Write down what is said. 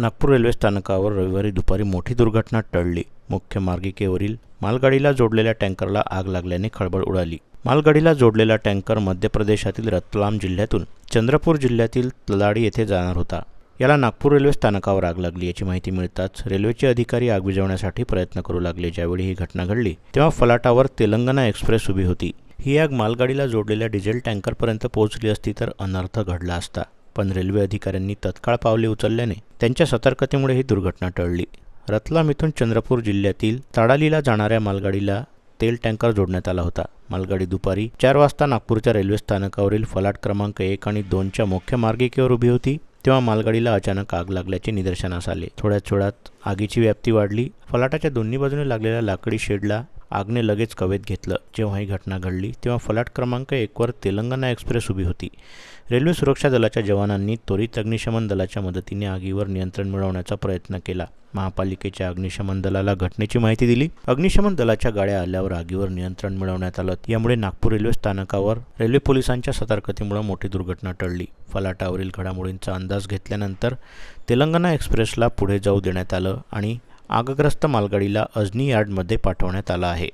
Nagpur railway स्थानकावर रविवारी दुपारी मोठी दुर्घटना टळली. मुख्य मार्गिकेवरील मालगाडीला जोडलेल्या टँकरला आग लागल्याने खळबळ उडाली. मालगाडीला जोडलेला टँकर मध्य प्रदेशातील रतलाम जिल्ह्यातून चंद्रपूर जिल्ह्यातील तलाडी येथे जाणार होता. याला नागपूर रेल्वे स्थानकावर आग लागली याची माहिती मिळताच रेल्वेचे अधिकारी आग विझवण्यासाठी प्रयत्न करू लागले. ज्यावेळी ही घटना घडली तेव्हा फलाटावर तेलंगणा एक्सप्रेस उभी होती. ही आग मालगाडीला जोडलेल्या डिझेल टँकरपर्यंत पोहोचली असती तर अनर्थ घडला असता. पण रेल्वे अधिकाऱ्यांनी तत्काळ पावले उचलल्याने त्यांच्या सतर्कतेमुळे ही दुर्घटना टळली. रतलाम इथून चंद्रपूर जिल्ह्यातील ताडालीला जाणाऱ्या मालगाडीला तेल टँकर जोडण्यात आला होता. मालगाडी दुपारी चार वाजता नागपूरच्या रेल्वे स्थानकावरील फलाट क्रमांक एक आणि दोनच्या मुख्य मार्गिकेवर उभी होती तेव्हा मालगाडीला अचानक आग लागल्याचे निदर्शनास आले. थोड्याच थोड्यात आगीची व्याप्ती वाढली. फलाटाच्या दोन्ही बाजूने लागलेल्या लाकडी शेडला आगने लगेच कवेत घेतलं. जेव्हा ही घटना घडली तेव्हा फलाट क्रमांक एकवर तेलंगणा एक्सप्रेस उभी होती. रेल्वे सुरक्षा दलाच्या जवानांनी त्वरित अग्निशमन दलाच्या मदतीने आगीवर नियंत्रण मिळवण्याचा प्रयत्न केला. महापालिकेच्या अग्निशमन दलाला घटनेची माहिती दिली. अग्निशमन दलाच्या गाड्या आल्यावर आगीवर नियंत्रण मिळवण्यात आलं. यामुळे नागपूर रेल्वे स्थानकावर रेल्वे पोलिसांच्या सतर्कतेमुळे मोठी दुर्घटना टळली. फलाटावरील घडामोडींचा अंदाज घेतल्यानंतर तेलंगणा एक्सप्रेसला पुढे जाऊ देण्यात आलं आणि आगग्रस्त मालगाडीला अजनी यार्डमध्ये पाठवण्यात आलं आहे.